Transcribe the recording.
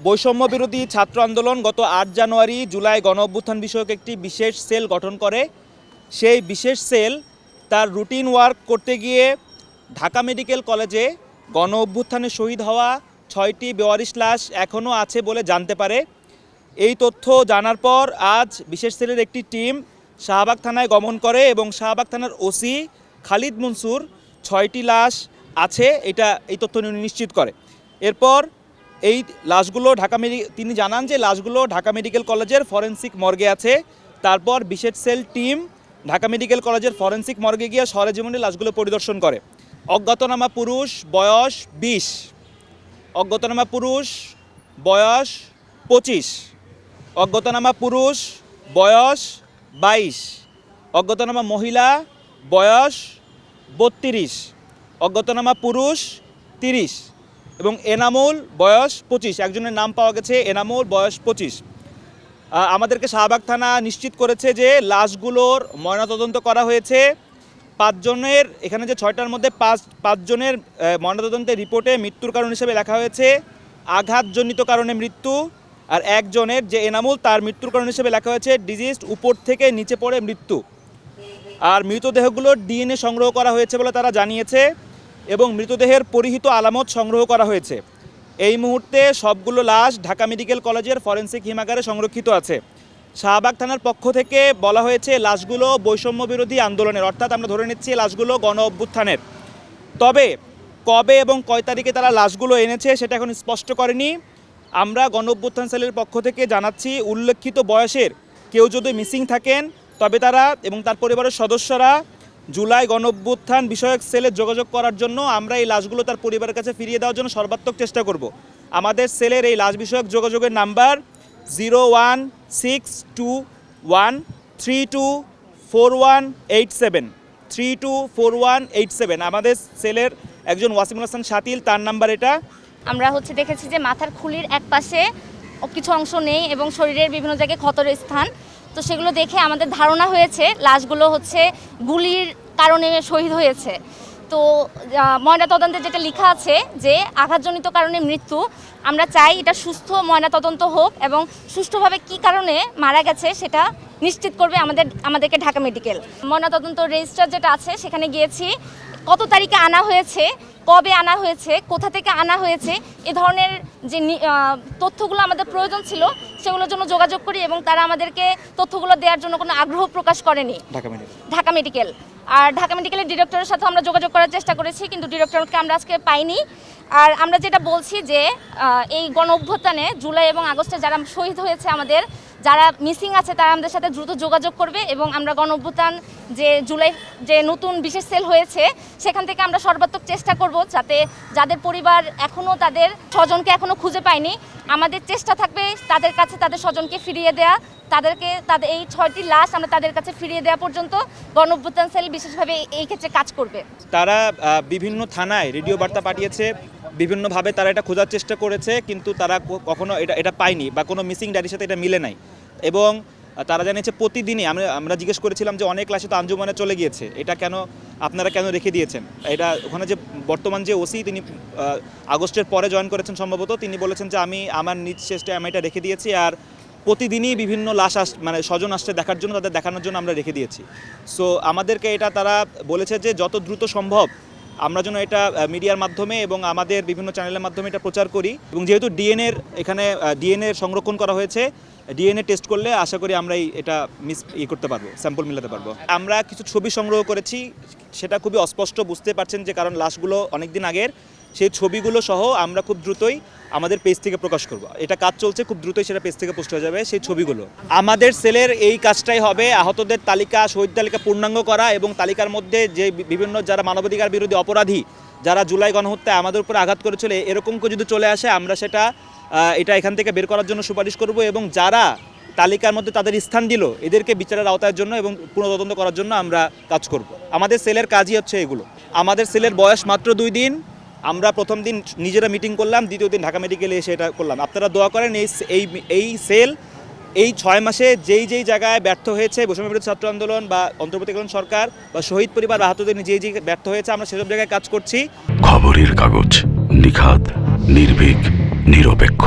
বৈষম্য বিরোধী ছাত্র আন্দোলন গত আট জানুয়ারি জুলাই গণ অভ্যুত্থান বিষয়ক একটি বিশেষ সেল গঠন করে। সেই বিশেষ সেল তার রুটিন ওয়ার্ক করতে গিয়ে ঢাকা মেডিকেল কলেজে গণ অভ্যুত্থানে শহীদ হওয়া ছয়টি বেওয়ারিশ লাশ এখনও আছে বলে জানতে পারে। এই তথ্য জানার পর আজ বিশেষ সেলের একটি টিম শাহবাগ থানায় গমন করে এবং শাহবাগ থানার ওসি খালিদ মনসুর ছয়টি লাশ আছে, এটা এই তথ্য নিশ্চিত করে। এরপর এই লাশগুলো ঢাকা মেডি, তিনি জানান যে লাশগুলো ঢাকা মেডিকেল কলেজের ফরেন্সিক মর্গে আছে। তারপর বিশেষ সেল টিম ঢাকা মেডিকেল কলেজের ফরেন্সিক মর্গে গিয়ে সরেজমিনে লাশগুলো পরিদর্শন করে। অজ্ঞাতনামা পুরুষ, বয়স বিশ। অজ্ঞাতনামা পুরুষ, বয়স পঁচিশ। অজ্ঞাতনামা পুরুষ, বয়স বাইশ। অজ্ঞাতনামা মহিলা, বয়স বত্রিশ। অজ্ঞাতনামা পুরুষ তিরিশ। এবং এনামুল বয়স পঁচিশ। একজনের নাম পাওয়া গেছে এনামুল বয়স পঁচিশ। আমাদেরকে শাহবাগ থানা নিশ্চিত করেছে যে লাশগুলোর ময়নাতদন্ত করা হয়েছে। পাঁচজনের, এখানে যে ছয়টার মধ্যে পাঁচ, পাঁচজনের ময়নাতদন্তের রিপোর্টে মৃত্যুর কারণ হিসেবে লেখা হয়েছে আঘাতজনিত কারণে মৃত্যু। আর একজনের, যে এনামুল, তার মৃত্যুর কারণ হিসেবে লেখা হয়েছে ডিজিজ উপর থেকে নিচে পড়ে মৃত্যু। আর মৃতদেহগুলোর ডিএনএ সংগ্রহ করা হয়েছে বলে তারা জানিয়েছে। এবং মৃতদেহের পরিহিত আলামত সংগ্রহ করা হয়েছে। এই মুহূর্তে সবগুলো লাশ ঢাকা মেডিকেল কলেজের ফরেনসিক হিমাগারে সংরক্ষিত আছে। শাহবাগ থানার পক্ষ থেকে বলা হয়েছে, লাশগুলো বৈষম্য বিরোধী আন্দোলনের, অর্থাৎ আমরা ধরে নিচ্ছি লাশগুলো গণ অভ্যুত্থানের। তবে কবে এবং কয় তারিখে তারা লাশগুলো এনেছে সেটা এখন স্পষ্ট করেনি। আমরা গণ অভ্যুত্থান সেলের পক্ষ থেকে জানাচ্ছি, উল্লেখিত বয়সের কেউ যদি মিসিং থাকেন, তবে তারা এবং তার পরিবারের সদস্যরা জুলাই গণ অভ্যুত্থান বিষয়ক সেলে যোগাযোগ করার জন্য আমরা এই লাশগুলো তার পরিবারের কাছে ফিরিয়ে দেওয়ার জন্য সর্বাত্মক চেষ্টা করব। আমাদের সেলের এই লাশ বিষয়ক যোগাযোগের number zero one six two one three two four one eight seven, three two four one eight seven. আমাদের সেলের একজন ওয়াসিমুল হাসান শাতিল, তার নাম্বার এটা। আমরা হচ্ছে দেখেছি যে মাথার খুলির এক পাশে কিছু অংশ নেই এবং শরীরের বিভিন্ন জায়গায় ক্ষতর স্থান। তো সেগুলো দেখে আমাদের ধারণা হয়েছে, লাশগুলো হচ্ছে গুলির কারণে শহীদ হয়েছে। তো ময়নাতদন্তে যেটা লেখা আছে যে আঘাতজনিত কারণে মৃত্যু, আমরা চাই এটা সুস্থ ময়নাতদন্ত হোক এবং সুষ্ঠুভাবে কি কারণে মারা গেছে সেটা নিশ্চিত করবে আমাদের, আমাদেরকে ঢাকা মেডিকেল। ময়নাতদন্ত রেজিস্টার যেটা আছে, সেখানে গিয়েছি। কত তারিখে আনা হয়েছে কবে আনা হয়েছে কোথা থেকে আনা হয়েছে এ ধরনের যে তথ্যগুলো আমাদের প্রয়োজন ছিল সেগুলোর জন্য যোগাযোগ করি এবং তারা আমাদেরকে তথ্যগুলো দেওয়ার জন্য কোনো আগ্রহ প্রকাশ করেনি। ঢাকা মেডিকেল। আর ঢাকা মেডিকেলের ডিরেক্টরের সাথে আমরা যোগাযোগ করার চেষ্টা করেছি কিন্তু ডিরেক্টরকে আমরা আজকে পাইনি। আর আমরা যেটা বলছি যে এই গণ অভ্যুত্থানে জুলাই এবং আগস্টে যারা শহীদ হয়েছে আমাদের যারা মিসিং আছে তারা আমাদের সাথে দ্রুত যোগাযোগ করবে এবং আমরা গণ অভ্যুত্থান যে জুলাই, যে নতুন বিশেষ সেল হয়েছে, সেখান থেকে আমরা সর্বাত্মক চেষ্টা করব যাতে যাদের পরিবার এখনও তাদের স্বজনকে এখনও খুঁজে পায়নি, আমাদের চেষ্টা থাকবে তাদের কাছে তাদের স্বজনকে ফিরিয়ে দেয়া, তাদেরকে তাদের এই ছয়টি লাশ আমরা তাদের কাছে ফিরিয়ে দেওয়া পর্যন্ত গণঅভ্যুত্থান সেল বিশেষভাবে এই ক্ষেত্রে কাজ করবে। তারা বিভিন্ন থানায় রেডিও বার্তা পাঠিয়েছে, বিভিন্নভাবে তারা এটা খোঁজার চেষ্টা করেছে, কিন্তু তারা কখনো এটা এটা পায়নি বা কোনো মিসিং ডায়েরির সাথে এটা মিলে নাই। এবং তারা জানিয়েছে প্রতিদিনই, আমরা আমরা জিজ্ঞেস করেছিলাম যে অনেক ক্লাসে তো আঞ্জুমানে চলে গিয়েছে, এটা কেন, আপনারা কেন রেখে দিয়েছেন? এটা ওখানে যে বর্তমান যে ওসি, তিনি আগস্টের পরে জয়েন করেছেন সম্ভবত, তিনি বলেছেন যে আমি, আমার নিজ চেষ্টায় আমি এটা রেখে দিয়েছি, আর প্রতিদিনই বিভিন্ন লাশ আস মানে স্বজন আসছে দেখার জন্য, তাদের দেখানোর জন্য আমরা রেখে দিয়েছি। সো আমাদেরকে এটা তারা বলেছে যে যত দ্রুত সম্ভব আমরা যেন এটা মিডিয়ার মাধ্যমে এবং আমাদের বিভিন্ন চ্যানেলের মাধ্যমে এটা প্রচার করি। এবং যেহেতু ডিএনএর এখানে ডিএনএ সংরক্ষণ করা হয়েছে, ডিএনএ টেস্ট করলে আশা করি আমরা এটা মিস ইয়ে করতে পারব, স্যাম্পল মিলাতে পারব। আমরা কিছু ছবি সংগ্রহ করেছি, সেটা খুবই অস্পষ্ট, বুঝতে পারছেন যে কারণ লাশগুলো অনেক দিন আগের। সেই ছবিগুলো সহ আমরা খুব দ্রুতই আমাদের পেজ থেকে প্রকাশ করব। এটা কাজ চলছে, খুব দ্রুতই সেটা পেজ থেকে পোস্ট হয়ে যাবে সেই ছবিগুলো। আমাদের সেলের এই কাজটাই হবে আহতদের তালিকা, শহীদ তালিকা পূর্ণাঙ্গ করা এবং তালিকার মধ্যে যে বিভিন্ন যারা মানবাধিকার বিরোধী অপরাধী যারা জুলাই গণহত্যায় আমাদের উপর আঘাত করেছিল, এরকম কেউ যদি চলে আসে, আমরা সেটা এটা এখান থেকে বের করার জন্য সুপারিশ করব এবং যারা তালিকার মধ্যে তাদের স্থান দিল, এদেরকে বিচারের আওতার জন্য এবং পুনঃতদন্ত করার জন্য আমরা কাজ করব। আমাদের সেলের কাজই হচ্ছে এগুলো। আমাদের সেলের বয়স মাত্র দুই দিন আমরা প্রথম দিন নিজেরা মিটিং করলাম, দ্বিতীয় দিন ঢাকা মেডিকেলে এসে এটা করলাম। আপনারা দোয়া করেন এই এই এই সেল এই ছয় মাসে যেই যেই জায়গায় ব্যর্থ হয়েছে, বৈষম্য বিরোধী ছাত্র আন্দোলন বা অন্তর্বর্তীকালীন সরকার বা শহীদ পরিবার আহতদের যেই যেই ব্যর্থ হয়েছে, আমরা সেসব জায়গায় কাজ করছি। খবরের কাগজ নিখাত নির্ভীক, নিরপেক্ষ।